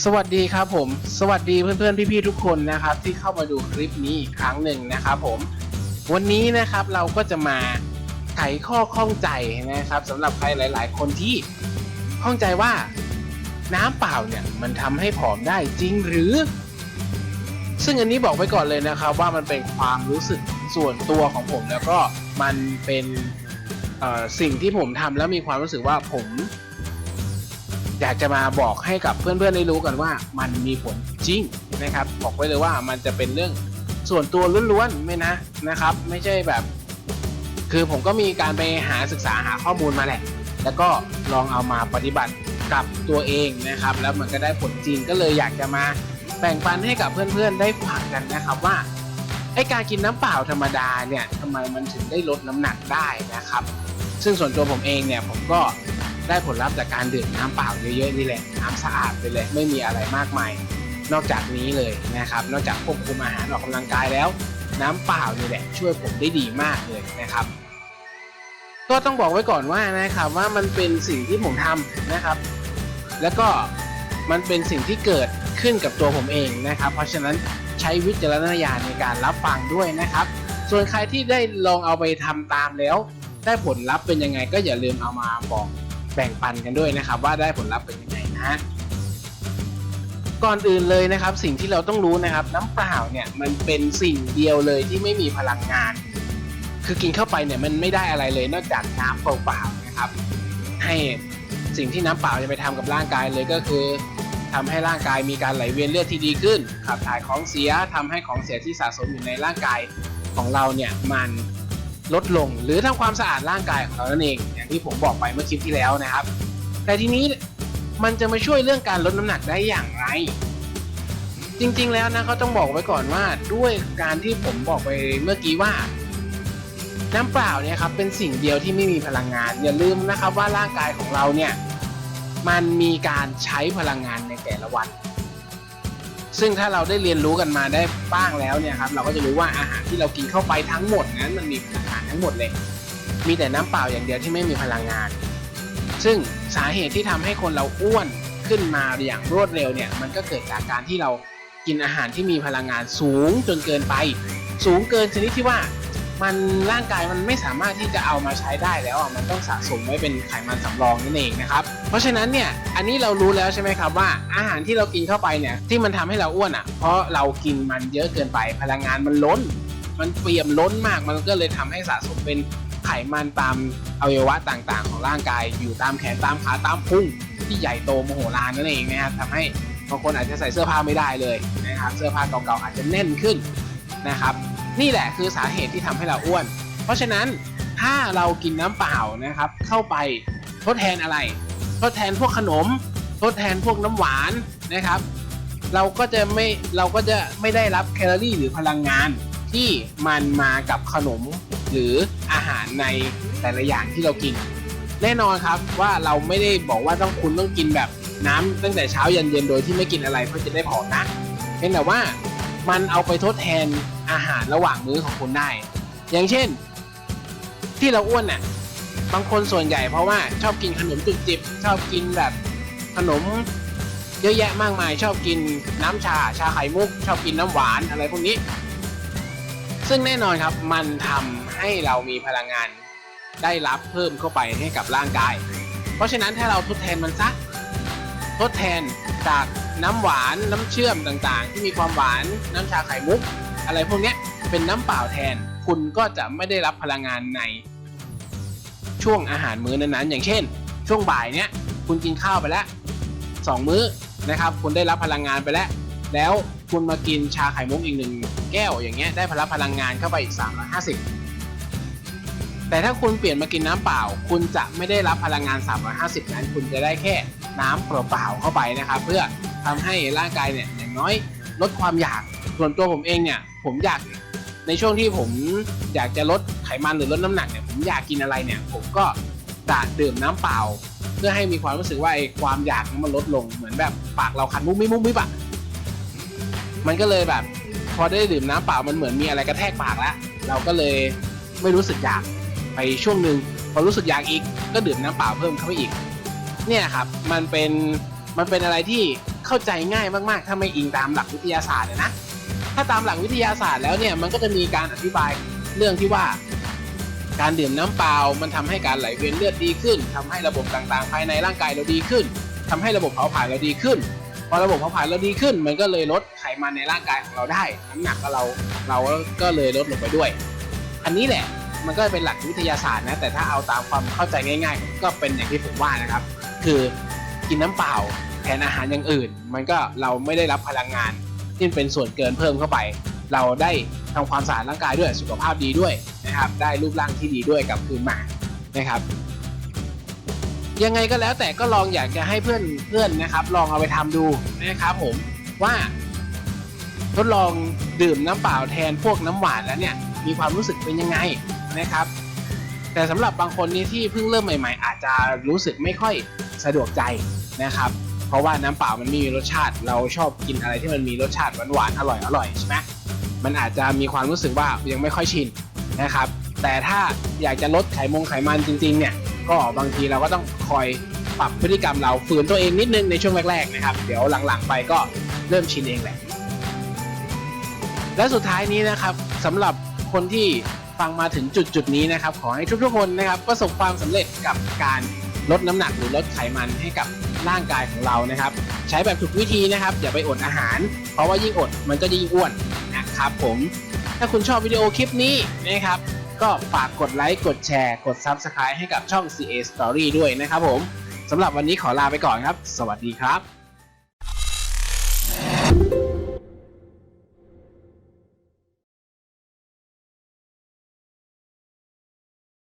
สวัสดีครับผม สวัสดีเพื่อนๆพี่ๆทุกคนนะครับ ที่เข้ามาดูคลิปนี้อีกครั้งหนึ่งนะครับผม วันนี้นะครับเราก็จะมาไขข้อข้องใจนะครับสำหรับใครหลาย ๆ คนที่ข้องใจว่าน้ำเปล่าเนี่ยมันทำให้ผอมได้จริงหรือ ซึ่งอันนี้บอกไว้ก่อนเลยนะครับว่ามันเป็นความรู้สึกส่วนตัวของผมแล้วก็มันเป็นสิ่งที่ผมทำแล้วมีความรู้สึกว่าผม อยากจะมาบอกให้กับเพื่อนๆได้รู้กันว่ามันมีผลจริงนะครับ บอกไว้เลยว่ามันจะเป็นเรื่องส่วนตัวล้วนๆไม่นะนะครับ ไม่ใช่แบบ คือผมก็มีการไปหาศึกษาหาข้อมูลมาแหละ แล้วก็ลองเอามาปฏิบัติกับตัวเองนะครับ แล้วมันก็ได้ผลจริงก็เลยอยากจะมาแบ่งปันให้กับเพื่อนๆได้ฟังกันนะครับว่าไอการกินน้ำเปล่าธรรมดาเนี่ยทำไมมันถึงได้ลดน้ำหนักได้นะครับ ซึ่งส่วนตัวผมเองเนี่ยผมก็ ได้ผลลัพธ์จากการดื่มน้ำเปล่าเยอะๆนี่แหละน้ำสะอาดไปเลยไม่มีอะไรมากมายนอกจากนี้เลยนะครับ นอกจากควบคุมอาหารออกกำลังกายแล้ว น้ำเปล่านี่แหละช่วยผมได้ดีมากเลยนะครับ ก็ต้องบอกไว้ก่อนว่านะครับว่ามันเป็นสิ่งที่ผมทำนะครับ แล้วก็มันเป็นสิ่งที่เกิดขึ้นกับตัวผมเองนะครับ เพราะฉะนั้นใช้วิจารณญาณในการรับฟังด้วยนะครับ ส่วนใครที่ได้ลองเอาไปทำตามแล้ว ได้ผลลัพธ์เป็นยังไงก็อย่าลืมเอามาบอก แบ่งปันกันด้วยนะครับ ว่าได้ผลลัพธ์เป็นยังไงนะก่อนอื่นเลยนะครับ สิ่งที่เราต้องรู้นะครับ น้ำเปล่าเนี่ยมันเป็นสิ่งเดียวเลยที่ไม่มีพลังงาน คือกินเข้าไปเนี่ยมันไม่ได้อะไรเลยนอกจากน้ำเปล่าๆนะครับ ให้สิ่งที่น้ำเปล่าจะไปทำกับร่างกายเลยก็คือทำให้ร่างกายมีการไหลเวียนเลือดที่ดีขึ้นขับถ่ายของเสียทำให้ของเสียที่สะสมอยู่ในร่างกายของเราเนี่ยมัน ลดลง หรือทำความสะอาดร่างกายของเรานั่นเอง อย่างที่ผมบอกไปเมื่อคลิปที่แล้วนะครับ แต่ทีนี้มันจะมาช่วยเรื่องการลดน้ำหนักได้อย่างไร จริงๆแล้วนะก็ต้องบอกไว้ก่อนว่าด้วยการที่ผมบอกไปเมื่อกี้ว่าน้ำเปล่าเนี่ยครับเป็นสิ่งเดียวที่ไม่มีพลังงาน อย่าลืมนะครับว่าร่างกายของเราเนี่ยมันมีการใช้พลังงานในแต่ละวัน ซึ่งถ้าเราได้เรียนรู้กันมาได้บ้างแล้วเนี่ยครับเราก็จะรู้ว่าอาหารที่เรากินเข้าไปทั้งหมดนั้นมันมีพลังงานทั้งหมดเลย มีแต่น้ำเปล่าอย่างเดียวที่ไม่มีพลังงาน ซึ่งสาเหตุที่ทำให้คนเราอ้วนขึ้นมาอย่างรวดเร็วเนี่ยมันก็เกิดจากการที่เรากินอาหารที่มีพลังงานสูงจนเกินไป สูงเกินชนิดที่ว่า มันร่างกายมันไม่สามารถที่จะเอามาใช้ได้แล้วอะมันต้องสะสมไว้เป็นไขมันสำรองนั่นเองนะครับเพราะฉะนั้นเนี่ยอันนี้เรารู้แล้วใช่ไหมครับว่าอาหารที่เรากินเข้าไปเนี่ยที่มันทำให้เราอ้วนอะ เพราะเรากินมันเยอะเกินไปพลังงานมันล้น มันเปี่ยมล้นมากมันก็เลยทำให้สะสมเป็นไขมันตามอวัยวะต่างๆ ของร่างกาย อยู่ตามแขนตามขาตามพุงที่ใหญ่โตมโหฬารนั่นเองนะครับทำให้บางคนอาจจะใส่เสื้อผ้าไม่ได้เลยนะครับเสื้อผ้าเก่าๆอาจจะแน่นขึ้นนะครับ นี่แหละคือสาเหตุที่ทำให้เราอ้วน เพราะฉะนั้นถ้าเรากินน้ำเปล่านะครับ เข้าไปทดแทนอะไร ทดแทนพวกขนม ทดแทนพวกน้ำหวานนะครับ เราก็จะไม่เราก็จะไม่ได้รับแคลอรี่หรือพลังงานที่มันมากับขนมหรืออาหารในแต่ละอย่างที่เรากิน แน่นอนครับว่าเราไม่ได้บอกว่าต้องคุณต้องกินแบบน้ำตั้งแต่เช้ายันเย็นโดยที่ไม่กินอะไรเพื่อจะได้ผอมนะเพียงแต่ว่ามันเอาไปทดแทน อาหารระหว่างมื้อของคุณได้ อย่างเช่น ที่เราอ้วนน่ะ บางคนส่วนใหญ่เพราะว่าชอบกินขนมจุกจิบ ชอบกินแบบขนมเยอะแยะมากมาย ชอบกินน้ำชา ชาไข่มุก ชอบกินน้ำหวานอะไรพวกนี้ ซึ่งแน่นอนครับมันทำให้เรามีพลังงานได้รับเพิ่มเข้าไปให้กับร่างกาย เพราะฉะนั้นถ้าเราทดแทนมันซะทดแทนจากน้ำหวานน้ำเชื่อมต่างๆ ที่มีความหวานน้ำชาไข่มุก อะไรพวกเนี้ยเป็นน้ำเปล่าแทน คุณก็จะไม่ได้รับพลังงานในช่วงอาหารมื้อนั้นๆ อย่างเช่น ช่วงบ่ายเนี้ยคุณกินข้าวไปแล้วสองมื้อนะครับ คุณได้รับพลังงานไปแล้ว แล้วคุณมากินชาไข่มุกอีกหนึ่งแก้วอย่างเงี้ยได้พลังพลังงานเข้าไปอีก 350 แต่ถ้าคุณเปลี่ยนมากินน้ำเปล่า คุณจะไม่ได้รับพลังงาน 350 นั้น คุณจะได้แค่น้ำเปล่าๆเข้าไปนะครับ เพื่อทำให้ร่างกายเนี่ยอย่างน้อยลดความอยาก ส่วนตัวผมเองเนี่ย ผมอยากในช่วงที่ผมอยากจะลดไขมันหรือลดน้ำหนักเนี่ยผมอยากกินอะไรเนี่ย ผมก็จะดื่มน้ำเปล่า เพื่อให้มีความรู้สึกว่าไอ้ความอยากมันลดลงเหมือนแบบปากเราคันมุ้มมิมุ้มมิบอะมันก็เลยแบบ พอได้ดื่มน้ำเปล่ามันเหมือนมีอะไรกระแทกปากแล้วเราก็เลยไม่รู้สึกอยากไปช่วงหนึ่งพอรู้สึกอยากอีก ก็ดื่มน้ำเปล่าเพิ่มเข้าไปอีก เนี่ยครับมันเป็นมันเป็นอะไรที่เข้าใจง่ายมากๆ ถ้าไม่อิงตามหลักวิทยาศาสตร์นะ ถ้าตามหลักวิทยาศาสตร์แล้วเนี่ยมันก็จะมีการอธิบายเรื่องที่ว่า การดื่มน้ำเปล่า มันทำให้การไหลเวียนเลือดดีขึ้นทำให้ระบบต่างๆ ภายในร่างกายเราดีขึ้นทำให้ระบบเผาผลาญเราดีขึ้นพอระบบเผาผลาญเราดีขึ้น มันก็เลยลดไขมันในร่างกายของเราได้น้ำหนักก็เราเราก็เลยลดลงไปด้วย อันนี้แหละมันก็เป็นหลักวิทยาศาสตร์นะแต่ถ้าเอาตามความเข้าใจง่าย ๆ ก็เป็นอย่างที่ผมว่านะครับ คือกินน้ำเปล่าแทนอาหารอย่างอื่น มันก็เราไม่ได้รับพลังงาน ที่เป็นส่วนเกินเพิ่มเข้าไป เราได้ทำความสะอาดร่างกายด้วยสุขภาพดีด้วยนะครับ ได้รูปร่างที่ดีด้วยกลับคืนมานะครับ ยังไงก็แล้วแต่ก็ลองอยากจะให้เพื่อนเพื่อนนะครับ ลองเอาไปทำดูนะครับผมว่าทดลองดื่มน้ำเปล่าแทนพวกน้ำหวานแล้วเนี่ยมีความรู้สึกเป็นยังไงนะครับ แต่สำหรับบางคนนี่ที่เพิ่งเริ่มใหม่ ๆ อาจจะรู้สึกไม่ค่อยสะดวกใจนะครับ เพราะว่าน้ำเปล่ามันไม่มีรสชาติ เราชอบกินอะไรที่มันมีรสชาติหวานๆอร่อยอร่อยใช่ไหมมันอาจจะมีความรู้สึกว่ายังไม่ค่อยชินนะครับ แต่ถ้าอยากจะลดไขมงไขมันจริงๆเนี่ยก็บางทีเราก็ต้องคอยปรับพฤติกรรมเราฝืนตัวเองนิดนึงในช่วงแรกๆนะครับ เดี๋ยวหลังๆไปก็เริ่มชินเองแหละ และสุดท้ายนี้นะครับสำหรับคนที่ฟังมาถึงจุดจุดๆนี้นะครับ ขอให้ทุกๆคนนะครับประสบความสำเร็จกับการ ลดน้ำหนักหรือลดไขมันให้กับร่างกายของเรานะครับ ใช้แบบถูกวิธีนะครับอย่าไปอดอาหาร เพราะว่ายิ่งอดมันก็ยิ่งอ้วนนะครับผมถ้าคุณชอบวิดีโอคลิปนี้นะครับ ก็ฝากกดไลค์กดแชร์ กด Subscribe ให้กับช่อง CA Story ด้วยนะครับผมสำหรับวันนี้ขอลาไปก่อนครับ สวัสดีครับ